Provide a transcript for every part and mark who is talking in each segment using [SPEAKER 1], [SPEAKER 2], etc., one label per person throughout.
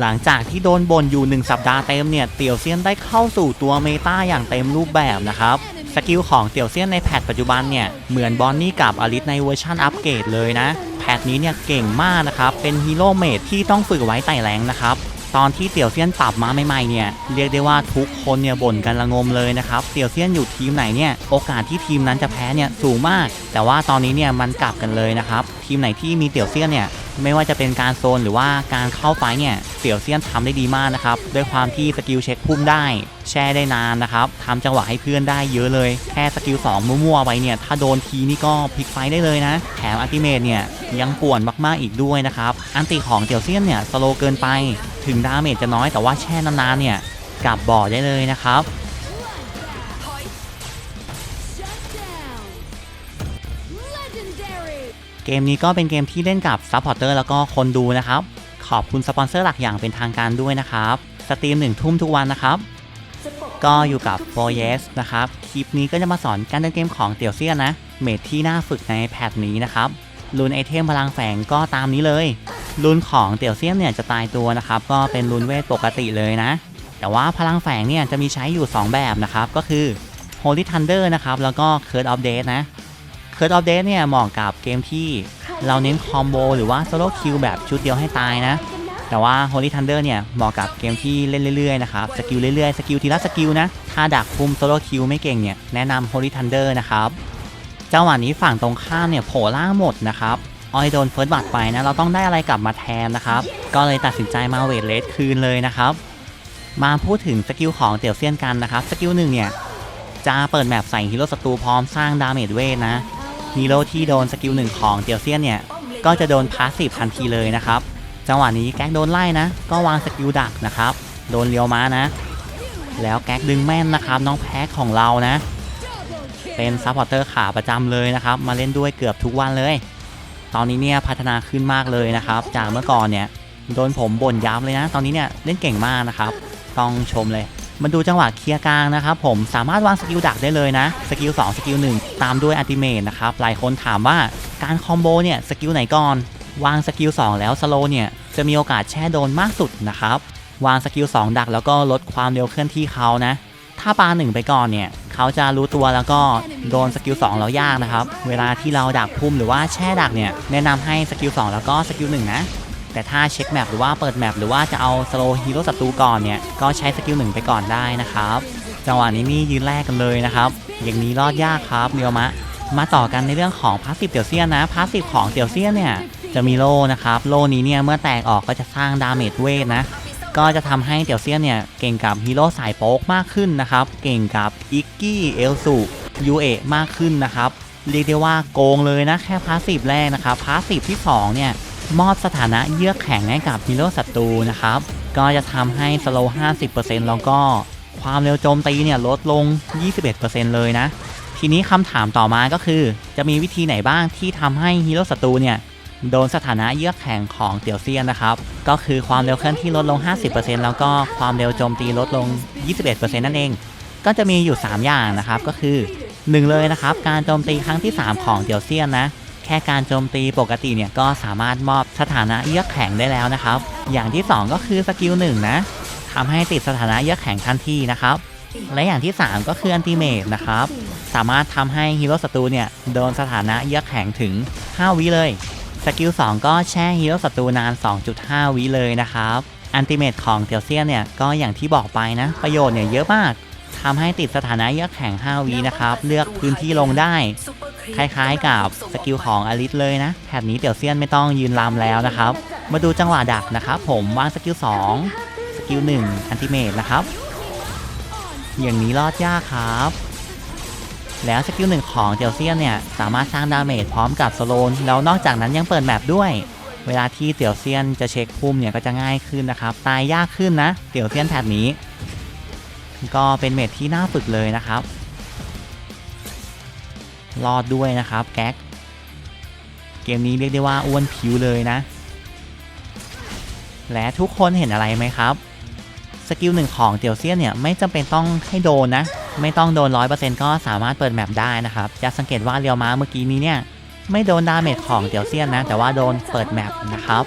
[SPEAKER 1] หลังจากที่โดนบ่นอยู่ 1 สัปดาห์เต็มเนี่ย เตียวเซียนได้เข้าสู่ตัวเมตาอย่างเต็มรูปแบบนะครับ สกิลของเตียวเซียนในแพทปัจจุบันเนี่ย เหมือนบอนนี่กับอลิสในเวอร์ชันอัปเกรดเลยนะ แพทนี้เนี่ยเก่งมากนะครับ เป็นฮีโร่เมดที่ต้องฝึกไว้ไต่แรงนะครับตอนที่เตี่ยวเซียนปรับมาใหม่ๆเนี่ยเรียกได้ว่าทุกคนเนี่ยบ่นกันระงมเลยนะครับเตี่ยวเซียนอยู่ทีมไหนเนี่ยโอกาสที่ทีมนั้นจะแพ้เนี่ยสูงมาก แต่ว่าตอนนี้เนี่ยมันกลับกันเลยนะครับทีมไหนที่มีเตี่ยวเซียนเนี่ย ไม่ว่าจะเป็นการโซนหรือว่าการเข้าไฟเนี่ยเตี่ยวเซียนทำได้ดีมากนะครับด้วยความที่สกิลเช็คพุ่มได้ แช่ได้นานนะครับทำจังหวะให้เพื่อนได้เยอะเลย แค่สกิล2มั่วๆไปเนี่ยถ้าโดนทีนี่ก็พลิกไฟได้เลยนะ แถมอัลติเมทเนี่ยยังป่วนมากๆอีกด้วยนะครับอันติของเตี่ยวเซียนเนี่ยสโลเกินไป ถึงดาเมจจะน้อยแต่ว่าแช่นานๆเนี่ยกลับบ่อได้เลยนะครับ เกมนี้ก็เป็นเกมที่เล่นกับซัพพอร์เตอร์แล้วก็คนดูนะครับ ขอบคุณสปอนเซอร์หลักอย่างเป็นทางการด้วยนะครับ สตรีมหนึ่งทุ่มทุกวันนะครับ ก็อยู่กับ f o r y e s นะครับ คลิปนี้ก็จะมาสอนการเล่นเกมของเตียวเซียนนะเมทที่น่าฝึกในแพทนี้นะครับรุนไอเทมพลังแฝงก็ตามนี้เลยรุนของเตียวเซียนเนี่ยจะตายตัวนะครับ ก็เป็นรุนเวทปกติเลยนะ แต่ว่าพลังแฝงเนี่ยจะมีใช้อยู่ 2 แบบนะครับ ก็คือ Holy Thunder นะครับ แล้วก็ Curse of Death นะ Curse of Death เนี่ยเหมาะกับเกมที่เราเน้นคอมโบหรือว่าโซโล่คิวแบบชุดเดียวให้ตายนะ แต่ว่า Holy Thunder เนี่ยเหมาะกับเกมที่เล่นเรื่อยๆนะครับสกิลเรื่อยๆสกิลทีละสกิลนะ ถ้าดักคุมโซโล่คิวไม่เก่งเนี่ยแนะนำ Holy Thunder นะครับจังหวะนี้ฝั่งตรงข้ามเนี่ยโผล่ล่างหมดนะครับออยโดนเฟิร์สบัตไปนะเราต้องได้อะไรกลับมาแทนนะครับ ก็เลยตัดสินใจมาเวทเลสคืนเลยนะครับ มาพูดถึงสกิลของเตี่ยวเซียนกันนะครับ สกิลหนึ่งเนี่ยจะเปิดแมปใส่ฮีโร่ศัตรูพร้อมสร้างดาเมจเวทนะ ฮีโร่ที่โดนสกิลหนึ่งของเตียวเซียนเนี่ย ก็จะโดนพาสซีฟทันทีเลยนะครับ จังหวะนี้แก๊กโดนไล่นะ ก็วางสกิลดักนะครับ โดนเลียวม้านะ แล้วแก๊กดึงแม่นนะครับ น้องแพ็คของเรานะ เป็นซัพพอร์เตอร์ขาประจำเลยนะครับ มาเล่นด้วยเกือบทุกวันเลย ตอนนี้เนี่ยพัฒนาขึ้นมากเลยนะครับ จากเมื่อก่อนเนี่ยโดนผมบ่นยับเลยนะ ตอนนี้เนี่ยเล่นเก่งมากนะครับ ต้องชมเลยมาดูจังหวะเคลียร์กลางนะครับผม สามารถวางสกิลดักได้เลยนะ สกิล2สกิล1 ตามด้วยอัติเมทนะครับ หลายคนถามว่าการคอมโบเนี่ยสกิลไหนก่อน วางสกิล2แล้วสโลเนี่ยจะมีโอกาสแช่โดนมากสุดนะครับ วางสกิล2ดักแล้วก็ลดความเร็วเคลื่อนที่เขานะ ถ้าปาหนึ่งไปก่อนเนี่ยเขาจะรู้ตัวแล้วก็โดนสกิล2แล้วยากนะครับ เวลาที่เราดักพุ่มหรือว่าแช่ดักเนี่ยแนะนำให้สกิล2แล้วก็สกิล1นะแต่ถ้าเช็คแมปหรือว่าเปิดแมปหรือว่าจะเอาสโลฮีโร่ศัตรูก่อนเนี่ยก็ใช้สกิลหนึ่งไปก่อนได้นะครับจังหวะนี้นี่ยืนแรกกันเลยนะครับ อย่างนี้รอดยากครับเมียวมะ มาต่อกันในเรื่องของพาสซีฟเตียวเซียนนะพาสซีฟของเตียวเซียนเนี่ยจะมีโล่นะครับโล่นี้เนี่ยเมื่อแตกออกก็จะสร้างดาเมจเวทนะก็จะทำให้เตียวเซียนเนี่ยเก่งกับฮีโร่สายโป๊กมากขึ้นนะครับเก่งกับอิกกี้เอลสุยูเอะมากขึ้นนะครับเรียกได้ว่าโกงเลยนะแค่พาสซีฟแรกนะครับพาสซีฟที่สองเนี่ยมอบสถานะเยือกแข็งให้กับฮีโร่ศัตรูนะครับก็จะทำให้สโลว์50%แล้วก็ ความเร็วโจมตีเนี่ยลดลง 21%เลยนะ ทีนี้คำถามต่อมาก็คือ จะมีวิธีไหนบ้างที่ทำให้ฮีโร่ศัตรูเนี่ยโดนสถานะเยือกแข็งของเตียวเซียนนะครับ ก็คือความเร็วเคลื่อนที่ลดลง 50%แล้วก็ความเร็วโจมตีลดลง 21%นั่นเอง ก็จะมีอยู่ 3 อย่างนะครับ ก็คือ 1 เลยนะครับ การโจมตีครั้งที่ 3 ของเตียวเซียนนะ แค่การโจมตีปกติเนี่ยก็สามารถมอบสถานะเยือกแข็งได้แล้วนะครับ อย่างที่ 2 ก็คือสกิลหนึ่งนะ ทำให้ติดสถานะเยือกแข็งทันทีนะครับ และอย่างที่ 3 ก็คืออันติเมตนะครับ สามารถทำให้ฮีโร่ศัตรูเนี่ยโดนสถานะเยือกแข็งถึง 5 วิเลย สกิล 2 ก็แช่ฮีโร่ศัตรูนาน 2.5 วิเลยนะครับอันติเมตของเตียวเซียนเนี่ยก็อย่างที่บอกไปนะ ประโยชน์เนี่ยเยอะมากทำให้ติดสถานะเยือกแข็ง 5วินะครับ เลือกพื้นที่ลงได้ คล้ายๆกับสกิลของอลิสเลยนะแถบนี้เตี่ยวเซียนไม่ต้องยืนลำแล้วนะครับ มาดูจังหวะดักนะครับ ผมวางสกิล2ส กิล1อันติเมตนะครับ อย่างนี้รอดยากครับ แล้วสกิลหนึ่งของเตียวเซียนเนี่ย สามารถสร้างดาเมจพร้อมกับสโลน แล้วนอกจากนั้นยังเปิดแมปด้วย เวลาที่เตียวเซียนจะเช็คพุ่มเนี่ยก็จะง่ายขึ้นนะครับ ตายยากขึ้นนะ เตียวเซียนแถบนี้ ก็เป็นเมจที่น่าฝึกเลยนะครับ รอดด้วยนะครับแก๊กเกมนี้เรียกได้ว่าอ้วนผิวเลยนะ และทุกคนเห็นอะไรไหมครับ สกิลหนึ่งของเตียวเซียนเนี่ยไม่จำเป็นต้องให้โดนนะ ไม่ต้องโดน100%ก็สามารถเปิดแมปได้นะครับ จะสังเกตว่าเรียวม้าเมื่อกี้นี้เนี่ยไม่โดนดาเมจของเตียวเซียนนะ แต่ว่าโดนเปิดแมปนะครับ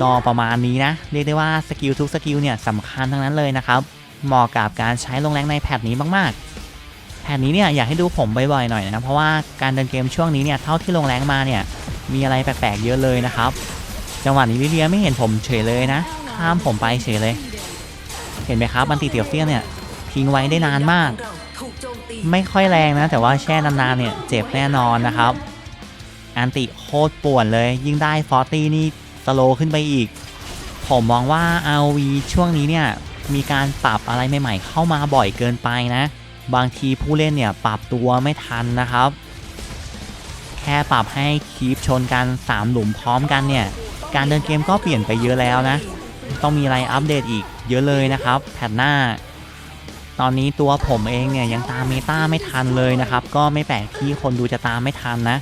[SPEAKER 1] ก็ประมาณนี้นะ เรียกได้ว่าสกิลทุกสกิลเนี่ยสำคัญทั้งนั้นเลยนะครับ เหมาะกับการใช้ลงแรงในแพทนี้มากๆ แพทนี้เนี่ยอยากให้ดูผมบ่อยๆหน่อยนะ เพราะว่าการเดินเกมช่วงนี้เนี่ยเท่าที่ลงแรงมาเนี่ยมีอะไรแปลกๆเยอะเลยนะครับ จังหวะนี้ลิเลียไม่เห็นผมเฉยเลยนะ ข้ามผมไปเฉยเลย เห็นไหมครับมันติเตียวเซียเนี่ยทิ้งไว้ได้นานมาก ไม่ค่อยแรงนะ แต่ว่าแช่นานๆเนี่ยเจ็บแน่นอนนะครับอันติโคตรป่วนเลย ยิ่งได้ฟอร์ตี้นี่สโลขึ้นไปอีก ผมมองว่า RV ช่วงนี้เนี่ยมีการปรับอะไรใหม่ๆ เข้ามาบ่อยเกินไปนะ บางทีผู้เล่นเนี่ยปรับตัวไม่ทันนะครับ แค่ปรับให้คีปชนกัน 3 หลุมพร้อมกันเนี่ย การเดินเกมก็เปลี่ยนไปเยอะแล้วนะ ต้องมีอะไรอัปเดตอีกเยอะเลยนะครับแพทหน้า ตอนนี้ตัวผมเองเนี่ยยังตามเมตาไม่ทันเลยนะครับ ก็ไม่แปลกที่คนดูจะตามไม่ทันนะ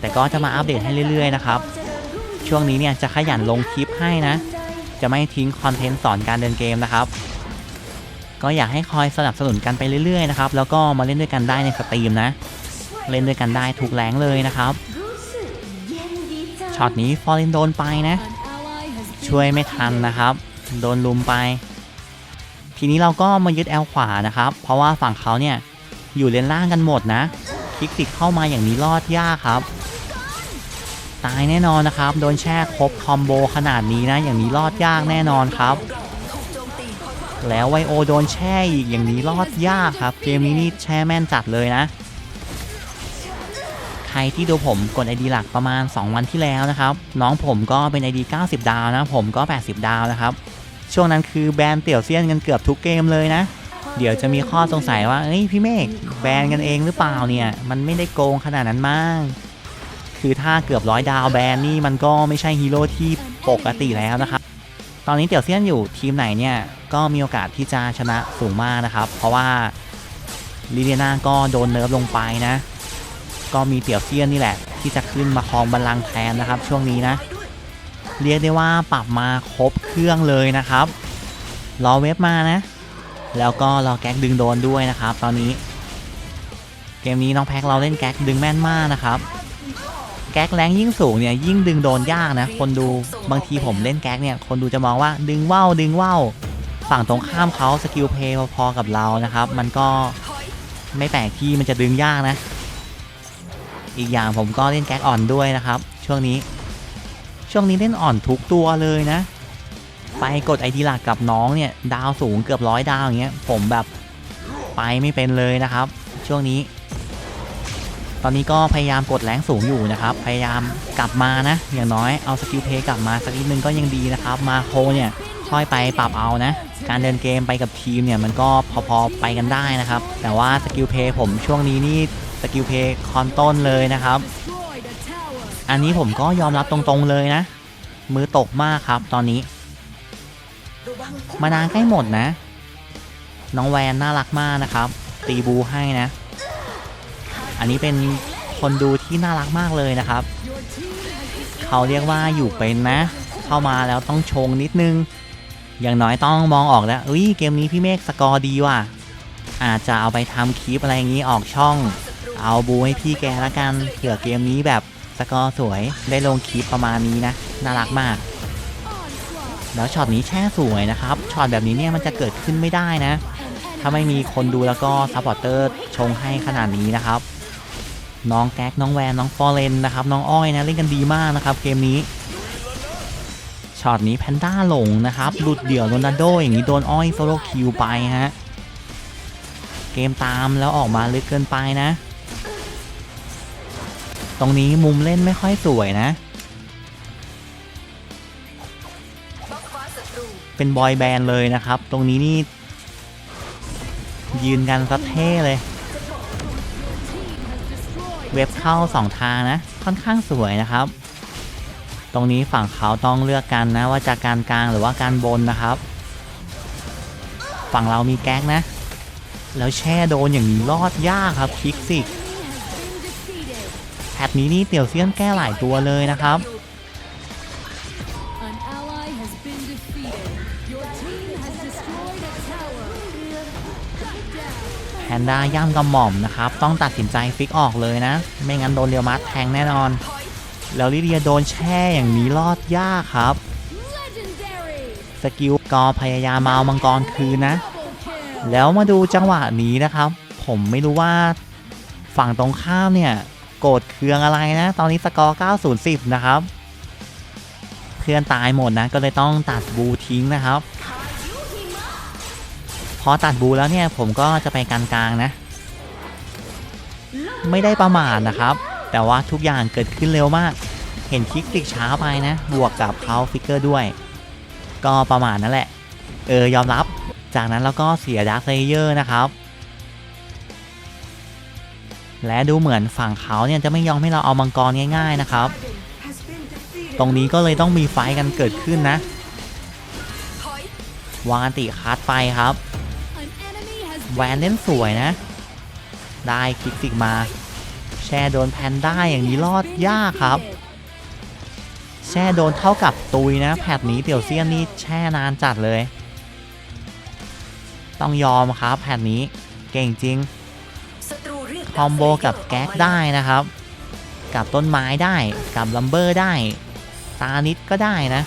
[SPEAKER 1] แต่ก็จะมาอัปเดตให้เรื่อยๆนะครับ ช่วงนี้เนี่ยจะขยันลงคลิปให้นะ จะไม่ทิ้งคอนเทนต์สอนการเดินเกมนะครับ ก็อยากให้คอยสนับสนุนกันไปเรื่อยๆนะครับ แล้วก็มาเล่นด้วยกันได้ในสตรีมนะ เล่นด้วยกันได้ทุกแรงเลยนะครับช็อตนี้ฟอร์เรนโดนไปนะ ช่วยไม่ทันนะครับ โดนลุมไป ทีนี้เราก็มายึดแอลขวานะครับ เพราะว่าฝั่งเขาเนี่ยอยู่เลนล่างกันหมดนะ คลิกติดเข้ามาอย่างนี้รอดยากครับ ตายแน่นอนนะครับ โดนแช่ครบคอมโบขนาดนี้นะ อย่างนี้รอดยากแน่นอนครับ แล้วไวโอโดนแช่อีกอย่างนี้รอดยากครับ เกมนี้นี่แช่แม่นจัดเลยนะ รที่ดูผมกด ID หลักประมาณ 2 วันที่แล้วนะครับ น้องผมก็เป็น ID 90 ดาวนะ ผมก็ 80 ดาวนะครับ ช่วงนั้นคือแบนเตี่ยวเซียนกันเกือบทุกเกมเลยนะ เดี๋ยวจะมีข้อสงสัยว่าเอ้ยพี่เมฆแบนกันเองหรือเปล่าเนี่ย มันไม่ได้โกงขนาดนั้นมั้งคือถ้าเกือบร้อยดาวแบนนี่มันก็ไม่ใช่ฮีโร่ที่ปกติแล้วนะครับ ตอนนี้เตี่ยวเซียนอยู่ทีมไหนเนี่ยก็มีโอกาสที่จะชนะสูงมากนะครับ เพราะว่าลิเลียนาก็โดนเนิร์ฟลงไปนะ ก็มีเตี่ยวเซียนนี่แหละ ที่จะขึ้นมาครองบัลลังก์แทนนะครับ ช่วงนี้นะ เรียกได้ว่าปรับมาครบเครื่องเลยนะครับ รอเว็บมานะ แล้วก็รอแก๊กดึงโดนด้วยนะครับ ตอนนี้ เกมนี้น้องแพ็คเราเล่นแก๊กดึงแม่นมากนะครับแก๊กแรงยิ่งสูงเนี่ยยิ่งดึงโดนยากนะ คนดูบางทีผมเล่นแก๊กเนี่ย คนดูจะมองว่าดึงว่าวดึงว่าวฝั่งตรงข้ามเขาสกิลเพย์พอๆกับเรานะครับ มันก็ไม่แปลกที่มันจะดึงยากนะ อีกอย่างผมก็เล่นแก๊กอ่อนด้วยนะครับ ช่วงนี้ ช่วงนี้เล่นอ่อนทุกตัวเลยนะ ไปกดไอดีหลักกับน้องเนี่ย ดาวสูงเกือบร้อยดาวอย่างเงี้ย ผมแบบไปไม่เป็นเลยนะครับ ช่วงนี้ ตอนนี้ก็พยายามกดแรงสูงอยู่นะครับ พยายามกลับมานะ อย่างน้อยเอาสกิลเพย์กลับมาสักนิดนึงก็ยังดีนะครับ มาโคเนี่ยค่อยไปปรับเอานะ การเดินเกมไปกับทีมเนี่ยมันก็พอๆไปกันได้นะครับ แต่ว่าสกิลเพย์ผมช่วงนี้นี่ สกิลเพย์คอนต้นเลยนะครับ อันนี้ผมก็ยอมรับตรงๆเลยนะ มือตกมากครับตอนนี้ มานานใกล้หมดนะ น้องแวนน่ารักมากนะครับ ตีบูให้นะ อันนี้เป็นคนดูที่น่ารักมากเลยนะครับ เขาเรียกว่าอยู่เป็นนะ เข้ามาแล้วต้องชงนิดนึง อย่างน้อยต้องมองออกแล้วอุ้ยเกมนี้พี่เมฆสกอร์ดีว่ะอาจจะเอาไปทำคลิปอะไรอย่างนี้ออกช่อง เอาบูให้พี่แกละกันเผื่อเกมนี้แบบสกอร์สวยได้ลงคลิปประมาณนี้นะ น่ารักมาก แล้วช็อตนี้แช่สวยนะครับช็อตแบบนี้เนี่ยมันจะเกิดขึ้นไม่ได้นะ ถ้าไม่มีคนดูแล้วก็ซัพพอร์เตอร์ชงให้ขนาดนี้นะครับ น้องแก๊กน้องแวนน้องฟอร์เรนนะครับ น้องอ้อยนะเล่นกันดีมากนะครับ เกมนี้ช็อตนี้แพนด้าหลงนะครับ หลุดเดี่ยวโรนัลโดอย่างนี้โดนอ้อยโซโลคิวไปฮะ เกมตามแล้วออกมาลึกเกินไปนะ ตรงนี้มุมเล่นไม่ค่อยสวยนะ เป็นบอยแบนด์เลยนะครับ ตรงนี้นี่ ยืนกันซะเท่เลย เว็บเข้า2ทางนะ ค่อนข้างสวยนะครับ ตรงนี้ฝั่งเขาต้องเลือกกันนะว่าจะการกลางหรือว่าการบนนะครับ ฝั่งเรามีแก๊กนะ แล้วแช่โดนอย่างนี้รอดยากครับคลิกสิ
[SPEAKER 2] team has been defeated.
[SPEAKER 1] แพทนี้นี่เตี่ยวเซียนแก้หลายตัวเลยนะครับ
[SPEAKER 2] An ally has been defeated. Your team has destroyed a tower. Shut down.
[SPEAKER 1] แพนด้าย่ำกระหม่อมนะครับ ต้องตัดสินใจฟิกออกเลยนะ ไม่งั้นโดนเรียวมัดแทงแน่นอน แล้วลิเดียโดนแช่อย่างนี้รอดยากครับ สกิลก็พยายามมาเอามังกรคืนนะ
[SPEAKER 2] Double kill.
[SPEAKER 1] แล้วมาดูจังหวะนี้นะครับ ผมไม่รู้ว่าฝั่งตรงข้ามเนี่ย โกรธเคืองอะไรนะ ตอนนี้สกอร์ 90 10 นะครับ เพื่อนตายหมดนะ ก็เลยต้องตัดบูทิ้งนะครับ พอตัดบูแล้วเนี่ยผมก็จะไปกลางๆนะ ไม่ได้ประมาทนะครับ แต่ว่าทุกอย่างเกิดขึ้นเร็วมาก เห็นคลิกติกช้าไปนะ บวกกับเขาฟิกเกอร์ด้วย ก็ประมาทนั่นแหละ เออยอมรับ จากนั้นเราก็เสียดาร์คเลเยอร์นะครับ และดูเหมือนฝั่งเขาเนี่ยจะไม่ยอมให้เราเอามังกรง่าย ๆนะครับ ตรงนี้ก็เลยต้องมีไฟกันเกิดขึ้นนะ วางอันติคัดไปครับ แวนเล่นสวยนะ ได้คลิกติกมา แช่โดนแพนด้าอย่างนี้รอดยากครับ แช่โดนเท่ากับตุยนะแพทนี้เตี่ยวเซียนนี่แช่นานจัดเลย ต้องยอมครับแพทนี้เก่งจริง คอมโบกับแก๊กได้นะครับ กับต้นไม้ได้กับลัมเบอร์ได้ซานิดก็ได้นะ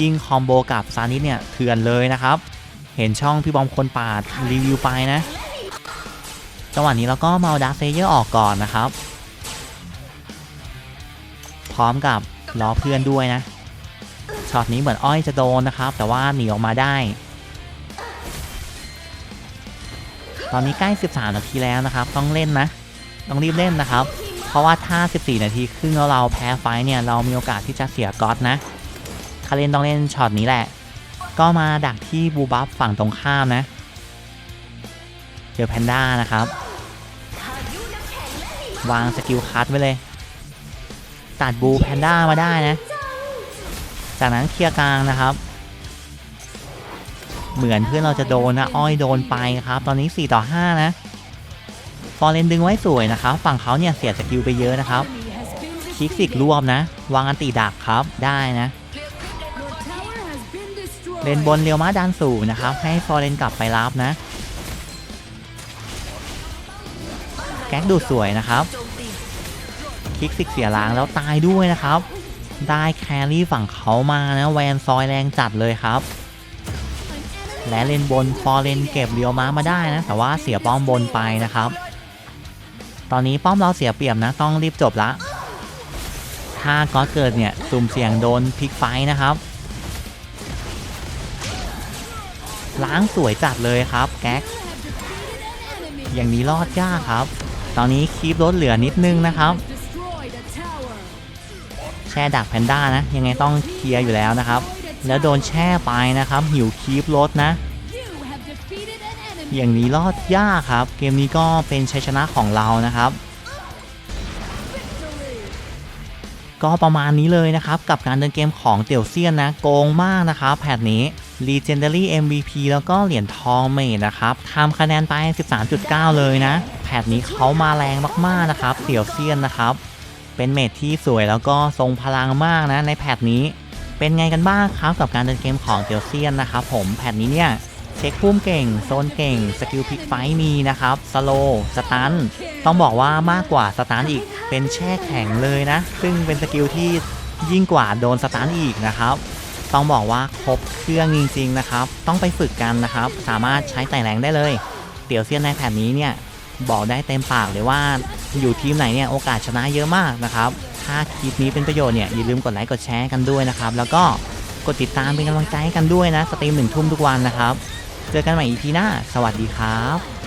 [SPEAKER 1] ยิงคอมโบกับซานิดเนี่ยเถื่อนเลยนะครับ เห็นช่องพี่บอมคนปาดรีวิวไปนะจังหวะนี้เราก็มาเอาดาร์เซเยอร์ออกก่อนนะครับ พร้อมกับล้อเพื่อนด้วยนะช็อตนี้เหมือนอ้อยจะโดนนะครับ แต่ว่าหนีออกมาได้ ตอนนี้ใกล้ 13 นาทีแล้วนะครับ ต้องเล่นนะ ต้องรีบเล่นนะครับ เพราะว่าถ้า 14 นาทีครึ่งแล้วเราแพ้ไฟเนี่ยเรามีโอกาสที่จะเสียก๊อตนะคาเรนต้องเล่นช็อตนี้แหละ ก็มาดักที่บูบัฟฝั่งตรงข้ามนะ เจอแพนด้านะครับ วางสกิลคัทไว้เลย ตัดบูแพนด้ามาได้นะ จากนั้นเคลียร์กลางนะครับ เหมือนเพื่อนเราจะโดนนะ อ้อยโดนไปครับ ตอนนี้ 4 ต่อ 5 นะฟอร์เรนดึงไว้สวยนะครับ ฝั่งเขาเนี่ยเสียสกิลไปเยอะนะครับ
[SPEAKER 2] enemy has been
[SPEAKER 1] คิกสิกรวบนะ วางอันติดักครับได้นะเลนบนเรียวมาดันสู่นะครับ ให้ฟอร์เรนกลับไปรับนะ แก๊กดูสวยนะครับคลิกสิกเสียล้างแล้วตายด้วยนะครับ ได้แครี่ฝั่งเขามานะแวนซอยแรงจัดเลยครับ และเลนบนฟอร์เรนเก็บเรียวม้ามาได้นะ แต่ว่าเสียป้อมบนไปนะครับ ตอนนี้ป้อมเราเสียเปรียบนะ ต้องรีบจบละ ถ้าก็เกิดเนี่ยสุ่มเสี่ยงโดนพลิกไฟนะครับ ล้างสวยจัดเลยครับแก๊ก อย่างนี้รอดยากครับ ตอนนี้คีบรถเหลือนิดนึงนะครับ แช่ดักแพนด้านะ ยังไงต้องเคลียร์อยู่แล้วนะครับ แล้วโดนแช่ไปนะครับ หิวคีบรถนะ อย่างนี้รอดยากครับ เกมนี้ก็เป็นชัยชนะของเรานะครับ ก็ประมาณนี้เลยนะครับ กับการเดินเกมของเตี่ยวเซียนนะ โกงมากนะครับแพทนี้ Legendary MVP แล้วก็เหรียญทองเมดนะครับทำคะแนนไป 13.9 เลยนะ แพทนี้เขามาแรงมากๆนะครับเตี่ยวเซียนนะครับ เป็นเมดที่สวยแล้วก็ทรงพลังมากนะในแพทนี้ เป็นไงกันบ้างครับกับการเดินเกมของเตียวเซียนนะครับผมแพทนี้เนี่ยเช็คพุ่มเก่งโซนเก่งสกิลพลิกไฟมีนะครับสโลสตันต้องบอกว่ามากกว่าสตันอีกเป็นแช่แข็งเลยนะ ซึ่งเป็นสกิลที่ยิ่งกว่าโดนสตันอีกนะครับ ต้องบอกว่าครบเครื่องจริงๆนะครับ ต้องไปฝึกกันนะครับ สามารถใช้ไต่แรงได้เลย เตียวเซียนในแผ่นนี้เนี่ยบอกได้เต็มปากเลยว่าอยู่ทีมไหนเนี่ยโอกาสชนะเยอะมากนะครับ ถ้าคลิปนี้เป็นประโยชน์เนี่ยอย่าลืมกดไลค์กดแชร์กันด้วยนะครับ แล้วก็กดติดตามเป็นกำลังใจให้กันด้วยนะ สตรีมหนึ่งทุ่มทุกวันนะครับ เจอกันใหม่อีพีหน้า สวัสดีครับ